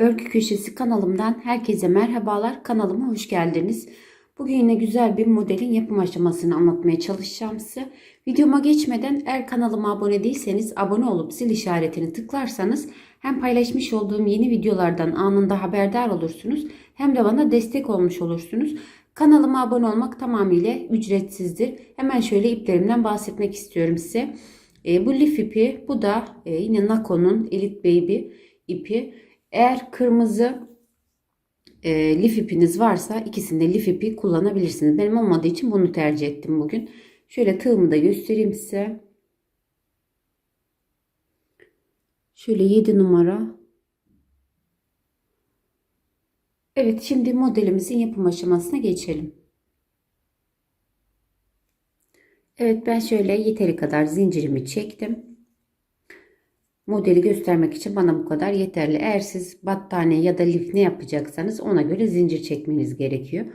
Örgü Köşesi kanalımdan herkese merhabalar. Kanalıma hoş geldiniz. Bugün yine güzel bir modelin yapım aşamasını anlatmaya çalışacağım size. Videoma geçmeden eğer kanalıma abone değilseniz abone olup zil işaretini tıklarsanız hem paylaşmış olduğum yeni videolardan anında haberdar olursunuz hem de bana destek olmuş olursunuz. Kanalıma abone olmak tamamıyla ücretsizdir. Hemen şöyle iplerimden bahsetmek istiyorum size. E, bu lif ipi, bu da e, yine Nako'nun Elite Baby ipi. Eğer kırmızı e, lif ipiniz varsa ikisinde lif ipi kullanabilirsiniz. Benim olmadığı için bunu tercih ettim bugün. Şöyle tığımı da göstereyim size. Şöyle 7 numara. Evet şimdi modelimizin yapım aşamasına geçelim. Evet ben şöyle yeteri kadar zincirimi çektim. Modeli göstermek için bana bu kadar yeterli. Eğer siz battaniye ya da lif ne yapacaksanız ona göre zincir çekmeniz gerekiyor.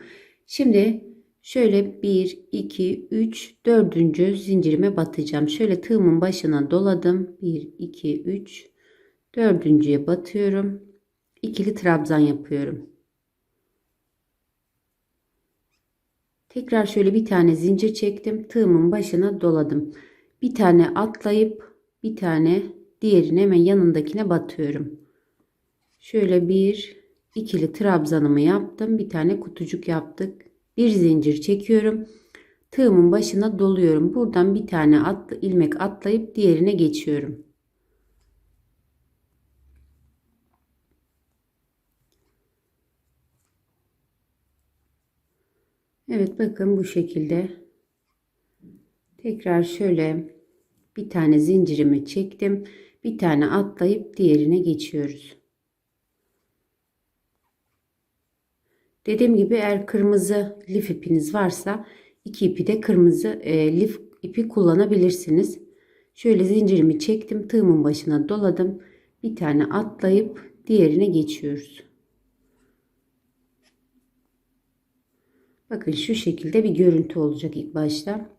Şimdi şöyle 1, 2, 3, 4. zincirime batacağım. Şöyle tığımın başına doladım. 1, 2, 3, 4.ye batıyorum. İkili trabzan yapıyorum. Tekrar şöyle bir tane zincir çektim. Tığımın başına doladım. Bir tane atlayıp bir tane diğerine hemen yanındakine batıyorum. Şöyle bir ikili trabzanımı yaptım. Bir tane kutucuk yaptık. Bir zincir çekiyorum. Tığımın başına doluyorum. Buradan bir tane at, ilmek atlayıp diğerine geçiyorum. Evet bakın bu şekilde. Tekrar şöyle bir tane zincirimi çektim. Bir tane atlayıp diğerine geçiyoruz. Dediğim gibi eğer kırmızı lif ipiniz varsa iki ipi de kırmızı e, lif ipi kullanabilirsiniz. Şöyle zincirimi çektim. Tığımın başına doladım. Bir tane atlayıp diğerine geçiyoruz. Bakın şu şekilde bir görüntü olacak ilk başta.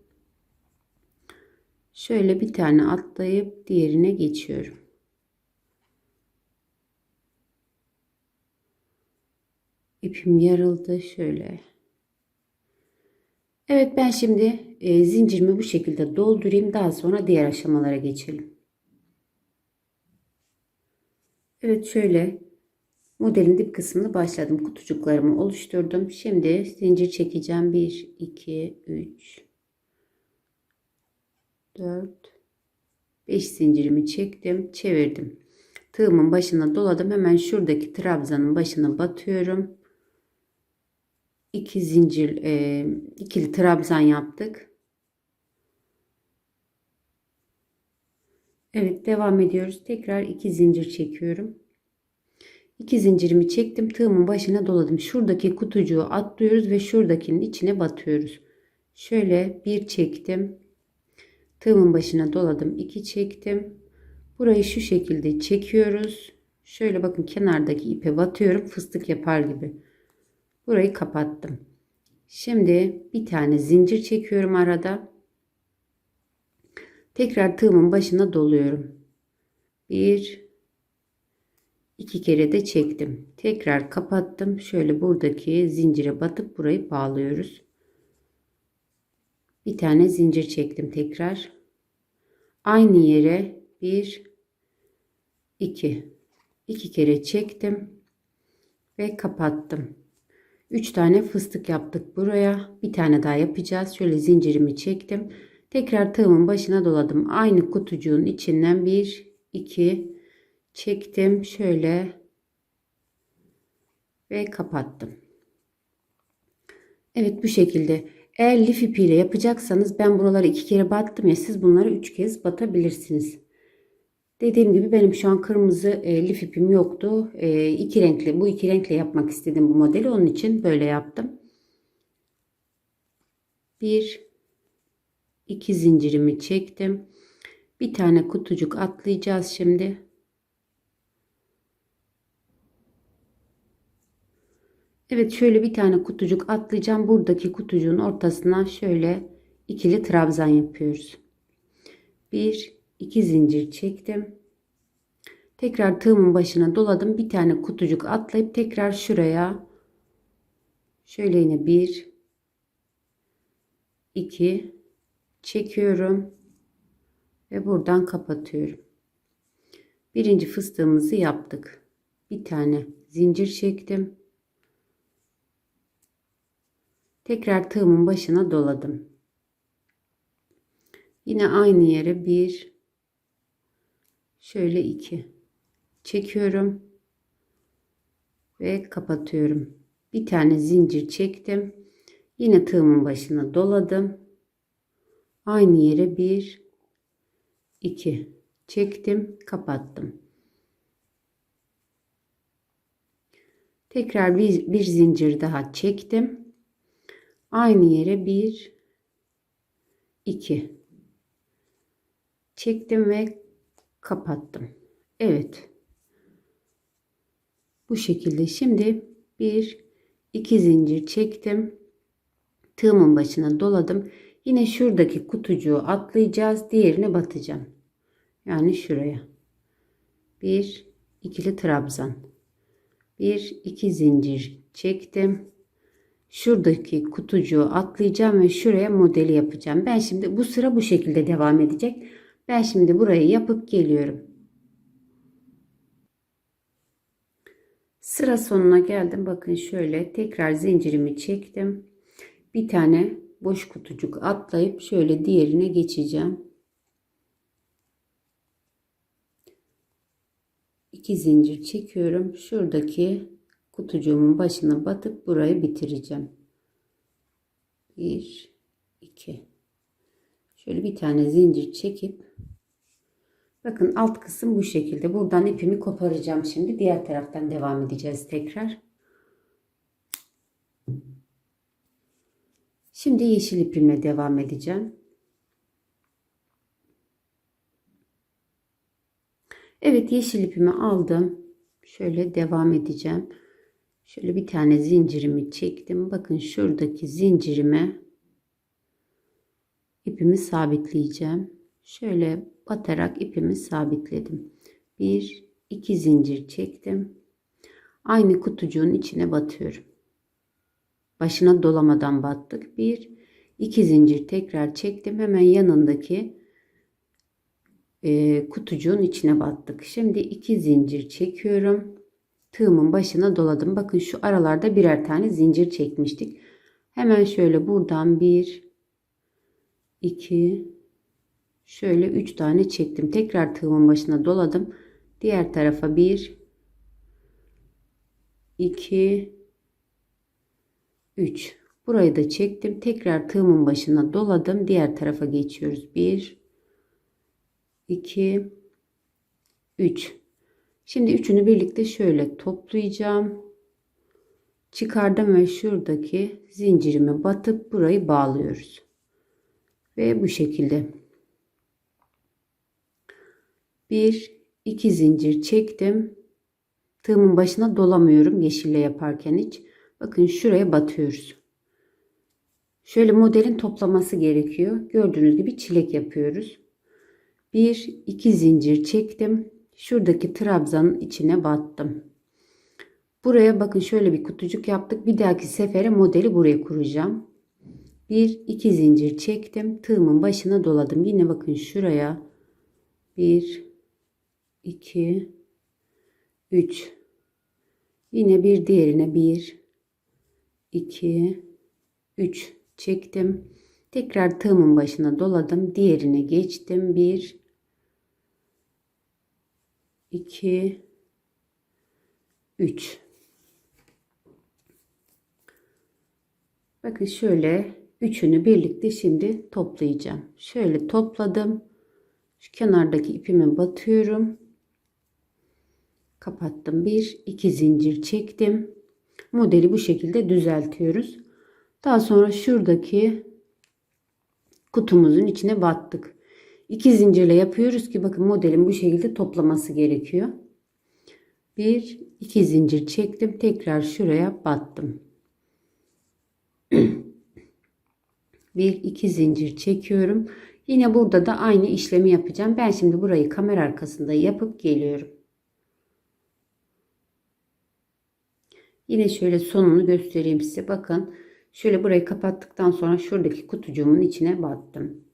Şöyle bir tane atlayıp diğerine geçiyorum. İpim yarıldı şöyle. Evet ben şimdi e, zincirimi bu şekilde doldurayım. Daha sonra diğer aşamalara geçelim. Evet şöyle modelin dip kısmını başladım. Kutucuklarımı oluşturdum. Şimdi zincir çekeceğim. 1, 2, 3, 4 5 zincirimi çektim çevirdim. Tığımın başına doladım. Hemen şuradaki trabzanın başına batıyorum. 2 zincir e, ikili trabzan yaptık. Evet devam ediyoruz. Tekrar 2 zincir çekiyorum. 2 zincirimi çektim tığımın başına doladım. Şuradaki kutucuğu atlıyoruz ve şuradakinin içine batıyoruz. Şöyle bir çektim Tığımın başına doladım. 2 çektim. Burayı şu şekilde çekiyoruz. Şöyle bakın kenardaki ipe batıyorum. Fıstık yapar gibi. Burayı kapattım. Şimdi bir tane zincir çekiyorum arada. Tekrar tığımın başına doluyorum. Bir, iki kere de çektim. Tekrar kapattım. Şöyle buradaki zincire batıp burayı bağlıyoruz. Bir tane zincir çektim tekrar. Aynı yere bir, iki, iki kere çektim ve kapattım. Üç tane fıstık yaptık buraya. Bir tane daha yapacağız. Şöyle zincirimi çektim. Tekrar tığımın başına doladım. Aynı kutucuğun içinden bir, iki çektim. Şöyle ve kapattım. Evet bu şekilde eğer lif ipiyle yapacaksanız ben buraları iki kere battım ya siz bunları üç kez batabilirsiniz. Dediğim gibi benim şu an kırmızı e, lif ipim yoktu. E, iki renkli bu iki renkle yapmak istedim bu modeli. Onun için böyle yaptım. Bir iki zincirimi çektim. Bir tane kutucuk atlayacağız şimdi. Evet şöyle bir tane kutucuk atlayacağım. Buradaki kutucuğun ortasına şöyle ikili trabzan yapıyoruz. Bir, iki zincir çektim. Tekrar tığımın başına doladım. Bir tane kutucuk atlayıp tekrar şuraya şöyle yine bir iki çekiyorum ve buradan kapatıyorum. Birinci fıstığımızı yaptık. Bir tane zincir çektim. Tekrar tığımın başına doladım. Yine aynı yere bir şöyle iki çekiyorum ve kapatıyorum. Bir tane zincir çektim. Yine tığımın başına doladım. Aynı yere bir iki çektim, kapattım. Tekrar bir, bir zincir daha çektim. Aynı yere bir iki çektim ve kapattım. Evet. Bu şekilde şimdi bir iki zincir çektim. Tığımın başına doladım. Yine şuradaki kutucuğu atlayacağız. Diğerini batacağım. Yani şuraya. Bir ikili trabzan. Bir iki zincir çektim. Şuradaki kutucuğu atlayacağım ve şuraya modeli yapacağım. Ben şimdi bu sıra bu şekilde devam edecek. Ben şimdi burayı yapıp geliyorum. Sıra sonuna geldim. Bakın şöyle tekrar zincirimi çektim. Bir tane boş kutucuk atlayıp şöyle diğerine geçeceğim. İki zincir çekiyorum. Şuradaki kutucuğumun başına batıp burayı bitireceğim. Bir, iki. Şöyle bir tane zincir çekip bakın alt kısım bu şekilde. Buradan ipimi koparacağım şimdi. Diğer taraftan devam edeceğiz tekrar. Şimdi yeşil ipimle devam edeceğim. Evet yeşil ipimi aldım. Şöyle devam edeceğim. Şöyle bir tane zincirimi çektim. Bakın şuradaki zincirime ipimi sabitleyeceğim. Şöyle batarak ipimi sabitledim. Bir, iki zincir çektim. Aynı kutucuğun içine batıyorum. Başına dolamadan battık. Bir, iki zincir tekrar çektim. Hemen yanındaki e, kutucuğun içine battık. Şimdi iki zincir çekiyorum. Tığımın başına doladım. Bakın şu aralarda birer tane zincir çekmiştik. Hemen şöyle buradan bir, iki, şöyle üç tane çektim. Tekrar tığımın başına doladım. Diğer tarafa bir, iki, üç. Burayı da çektim. Tekrar tığımın başına doladım. Diğer tarafa geçiyoruz. Bir, 2 3 Şimdi üçünü birlikte şöyle toplayacağım. Çıkardım ve şuradaki zincirime batıp burayı bağlıyoruz. Ve bu şekilde. Bir, iki zincir çektim. Tığımın başına dolamıyorum yeşille yaparken hiç. Bakın şuraya batıyoruz. Şöyle modelin toplaması gerekiyor. Gördüğünüz gibi çilek yapıyoruz. Bir iki zincir çektim. Şuradaki trabzanın içine battım. Buraya bakın şöyle bir kutucuk yaptık. Bir dahaki sefere modeli buraya kuracağım. Bir iki zincir çektim. Tığımın başına doladım. Yine bakın şuraya. Bir iki üç. Yine bir diğerine bir iki üç çektim. Tekrar tığımın başına doladım. Diğerine geçtim. Bir 2 3 Bakın şöyle üçünü birlikte şimdi toplayacağım. Şöyle topladım. Şu kenardaki ipimi batıyorum. Kapattım. Bir, iki zincir çektim. Modeli bu şekilde düzeltiyoruz. Daha sonra şuradaki kutumuzun içine battık. 2 zincirle yapıyoruz ki bakın modelin bu şekilde toplaması gerekiyor. 1 2 zincir çektim. Tekrar şuraya battım. 1 2 zincir çekiyorum. Yine burada da aynı işlemi yapacağım. Ben şimdi burayı kamera arkasında yapıp geliyorum. Yine şöyle sonunu göstereyim size. Bakın şöyle burayı kapattıktan sonra şuradaki kutucuğumun içine battım.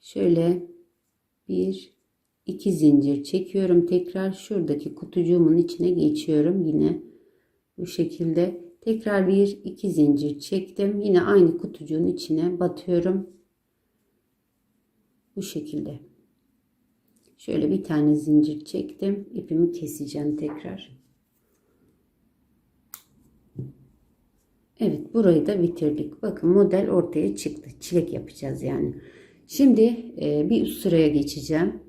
Şöyle bir iki zincir çekiyorum. Tekrar şuradaki kutucuğumun içine geçiyorum. Yine bu şekilde tekrar bir iki zincir çektim. Yine aynı kutucuğun içine batıyorum. Bu şekilde. Şöyle bir tane zincir çektim. İpimi keseceğim tekrar. Evet burayı da bitirdik. Bakın model ortaya çıktı. Çilek yapacağız yani. Şimdi e, bir üst sıraya geçeceğim.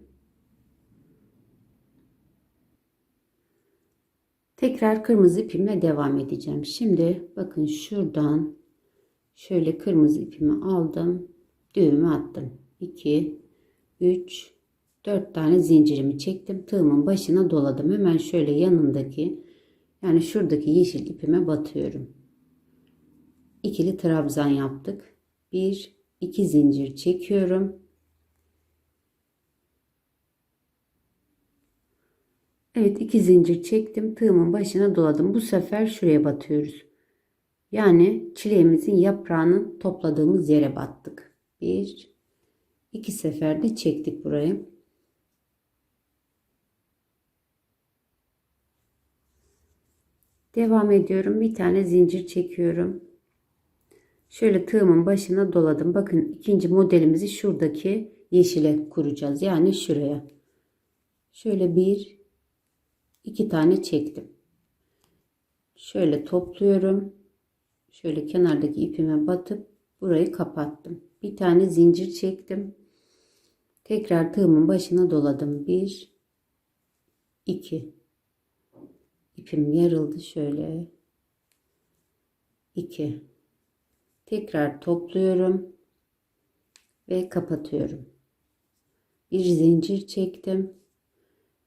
Tekrar kırmızı ipimle devam edeceğim. Şimdi bakın şuradan şöyle kırmızı ipimi aldım. Düğümü attım. 2 3 4 tane zincirimi çektim. Tığımın başına doladım. Hemen şöyle yanındaki yani şuradaki yeşil ipime batıyorum. İkili trabzan yaptık. 1 2 zincir çekiyorum. Evet iki zincir çektim. Tığımın başına doladım. Bu sefer şuraya batıyoruz. Yani çileğimizin yaprağını topladığımız yere battık. Bir, iki seferde çektik burayı. Devam ediyorum. Bir tane zincir çekiyorum. Şöyle tığımın başına doladım. Bakın ikinci modelimizi şuradaki yeşile kuracağız. Yani şuraya. Şöyle bir, iki tane çektim. Şöyle topluyorum. Şöyle kenardaki ipime batıp burayı kapattım. Bir tane zincir çektim. Tekrar tığımın başına doladım. Bir, iki. İpim yarıldı şöyle. iki. Tekrar topluyorum ve kapatıyorum. Bir zincir çektim.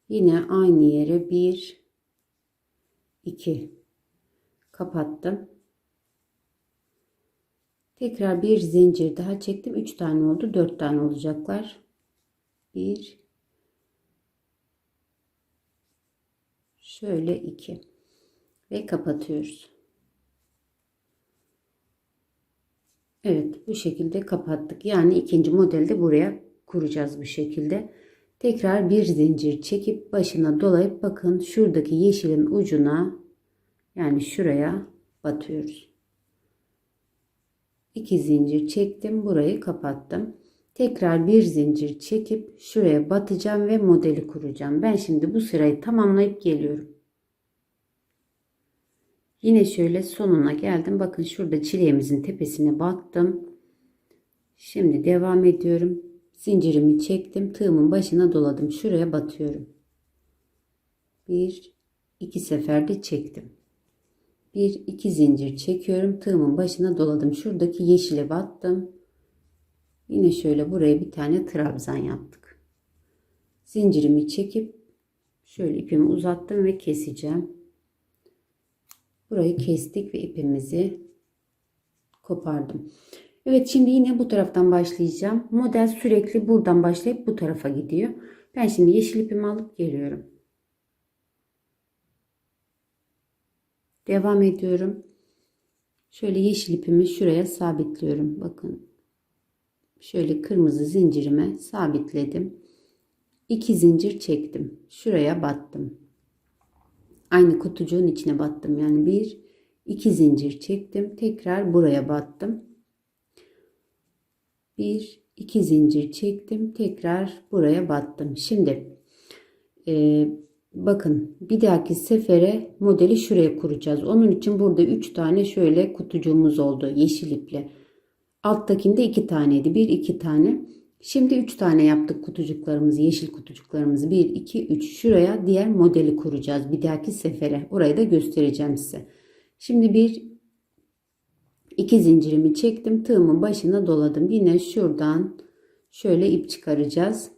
Yine aynı yere bir, iki kapattım. Tekrar bir zincir daha çektim. Üç tane oldu. Dört tane olacaklar. Bir, şöyle iki ve kapatıyoruz. Evet bu şekilde kapattık. Yani ikinci modelde buraya kuracağız bu şekilde. Tekrar bir zincir çekip başına dolayıp bakın şuradaki yeşilin ucuna yani şuraya batıyoruz. İki zincir çektim. Burayı kapattım. Tekrar bir zincir çekip şuraya batacağım ve modeli kuracağım. Ben şimdi bu sırayı tamamlayıp geliyorum. Yine şöyle sonuna geldim. Bakın şurada çileğimizin tepesine battım. Şimdi devam ediyorum. Zincirimi çektim. Tığımın başına doladım. Şuraya batıyorum. Bir, iki seferde çektim. Bir, iki zincir çekiyorum. Tığımın başına doladım. Şuradaki yeşile battım. Yine şöyle buraya bir tane trabzan yaptık. Zincirimi çekip şöyle ipimi uzattım ve keseceğim. Burayı kestik ve ipimizi kopardım. Evet şimdi yine bu taraftan başlayacağım. Model sürekli buradan başlayıp bu tarafa gidiyor. Ben şimdi yeşil ipimi alıp geliyorum. Devam ediyorum. Şöyle yeşil ipimi şuraya sabitliyorum. Bakın. Şöyle kırmızı zincirime sabitledim. 2 zincir çektim. Şuraya battım. Aynı kutucuğun içine battım. Yani bir, iki zincir çektim. Tekrar buraya battım. Bir, iki zincir çektim. Tekrar buraya battım. Şimdi e, bakın bir dahaki sefere modeli şuraya kuracağız. Onun için burada üç tane şöyle kutucuğumuz oldu yeşil iple. Alttakinde iki taneydi. Bir iki tane. Şimdi 3 tane yaptık kutucuklarımızı, yeşil kutucuklarımızı. 1, 2, 3. Şuraya diğer modeli kuracağız bir dahaki sefere. Orayı da göstereceğim size. Şimdi bir iki zincirimi çektim. Tığımın başına doladım. Yine şuradan şöyle ip çıkaracağız.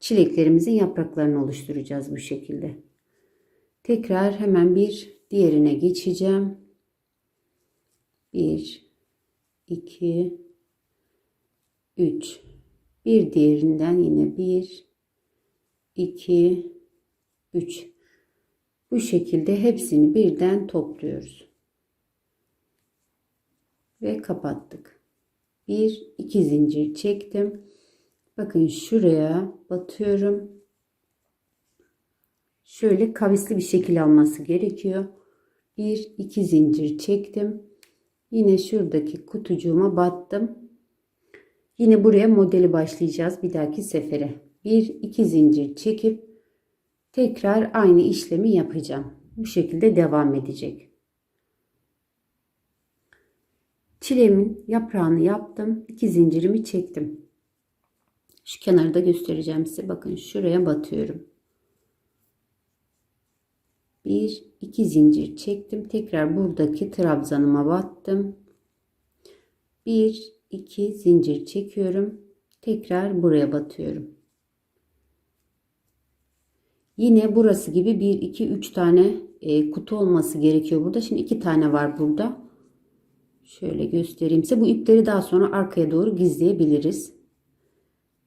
Çileklerimizin yapraklarını oluşturacağız bu şekilde. Tekrar hemen bir diğerine geçeceğim. 1 2 3 bir diğerinden yine 1 2 3 Bu şekilde hepsini birden topluyoruz. Ve kapattık. Bir iki zincir çektim. Bakın şuraya batıyorum. Şöyle kavisli bir şekil alması gerekiyor. Bir iki zincir çektim. Yine şuradaki kutucuğuma battım. Yine buraya modeli başlayacağız bir dahaki sefere. Bir iki zincir çekip tekrar aynı işlemi yapacağım. Bu şekilde devam edecek. Çilemin yaprağını yaptım. iki zincirimi çektim. Şu kenarı da göstereceğim size. Bakın şuraya batıyorum. Bir iki zincir çektim. Tekrar buradaki trabzanıma battım. Bir iki zincir çekiyorum. Tekrar buraya batıyorum. Yine burası gibi 1 2 3 tane e, kutu olması gerekiyor burada. Şimdi 2 tane var burada. Şöyle göstereyim size. Bu ipleri daha sonra arkaya doğru gizleyebiliriz.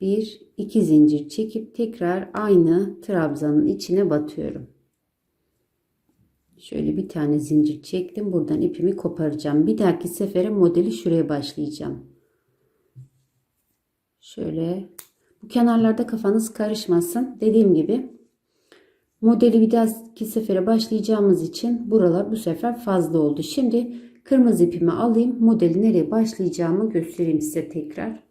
1 2 zincir çekip tekrar aynı trabzanın içine batıyorum. Şöyle bir tane zincir çektim. Buradan ipimi koparacağım. Bir dahaki sefere modeli şuraya başlayacağım. Şöyle bu kenarlarda kafanız karışmasın. Dediğim gibi modeli bir dahaki sefere başlayacağımız için buralar bu sefer fazla oldu. Şimdi kırmızı ipimi alayım. Modeli nereye başlayacağımı göstereyim size tekrar.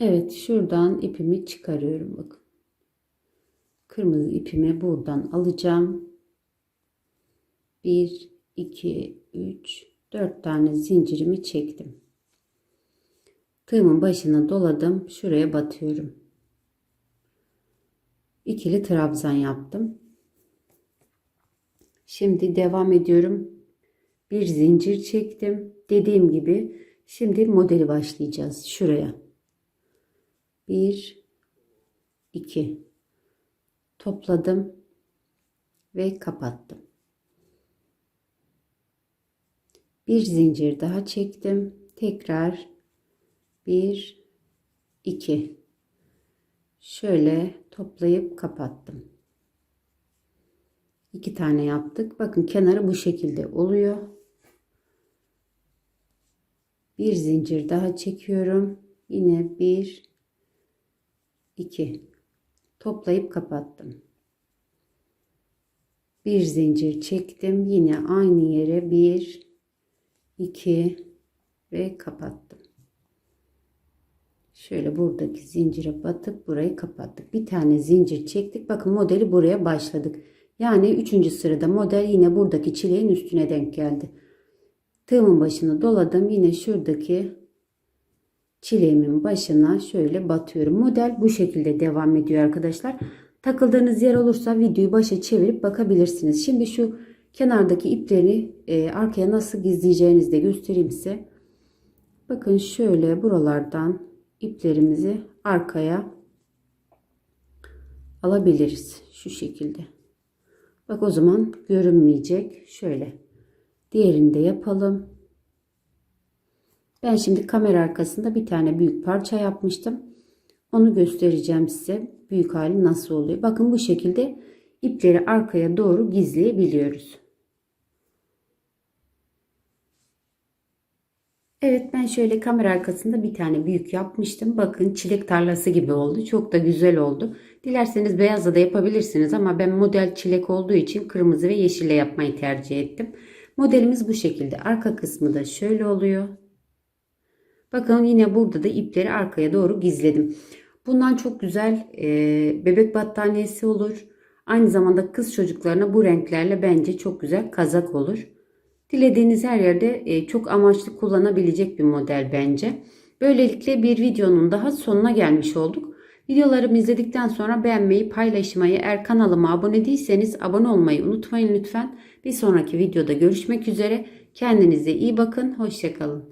Evet şuradan ipimi çıkarıyorum bakın. Kırmızı ipimi buradan alacağım. 1 2 3 4 tane zincirimi çektim. Tığımın başına doladım. Şuraya batıyorum. İkili trabzan yaptım. Şimdi devam ediyorum. Bir zincir çektim. Dediğim gibi şimdi modeli başlayacağız. Şuraya. 1 2 topladım ve kapattım. Bir zincir daha çektim. Tekrar 1 2 şöyle toplayıp kapattım. İki tane yaptık. Bakın kenarı bu şekilde oluyor. Bir zincir daha çekiyorum. Yine 1 2 toplayıp kapattım. Bir zincir çektim. Yine aynı yere 1 2 ve kapattım. Şöyle buradaki zincire batıp burayı kapattık. Bir tane zincir çektik. Bakın modeli buraya başladık. Yani 3. sırada model yine buradaki çileğin üstüne denk geldi. Tığımın başını doladım. Yine şuradaki çileğimin başına şöyle batıyorum. Model bu şekilde devam ediyor arkadaşlar. Takıldığınız yer olursa videoyu başa çevirip bakabilirsiniz. Şimdi şu kenardaki ipleri e, arkaya nasıl gizleyeceğinizi de göstereyim size. Bakın şöyle buralardan iplerimizi arkaya alabiliriz. Şu şekilde. Bak o zaman görünmeyecek. Şöyle. Diğerini de yapalım. Ben şimdi kamera arkasında bir tane büyük parça yapmıştım. Onu göstereceğim size. Büyük hali nasıl oluyor. Bakın bu şekilde ipleri arkaya doğru gizleyebiliyoruz. Evet ben şöyle kamera arkasında bir tane büyük yapmıştım. Bakın çilek tarlası gibi oldu. Çok da güzel oldu. Dilerseniz beyazla da yapabilirsiniz ama ben model çilek olduğu için kırmızı ve yeşille yapmayı tercih ettim. Modelimiz bu şekilde. Arka kısmı da şöyle oluyor. Bakın yine burada da ipleri arkaya doğru gizledim. Bundan çok güzel e, bebek battaniyesi olur. Aynı zamanda kız çocuklarına bu renklerle bence çok güzel kazak olur. Dilediğiniz her yerde e, çok amaçlı kullanabilecek bir model bence. Böylelikle bir videonun daha sonuna gelmiş olduk. Videolarımı izledikten sonra beğenmeyi, paylaşmayı, eğer kanalıma abone değilseniz abone olmayı unutmayın lütfen. Bir sonraki videoda görüşmek üzere. Kendinize iyi bakın. Hoşçakalın.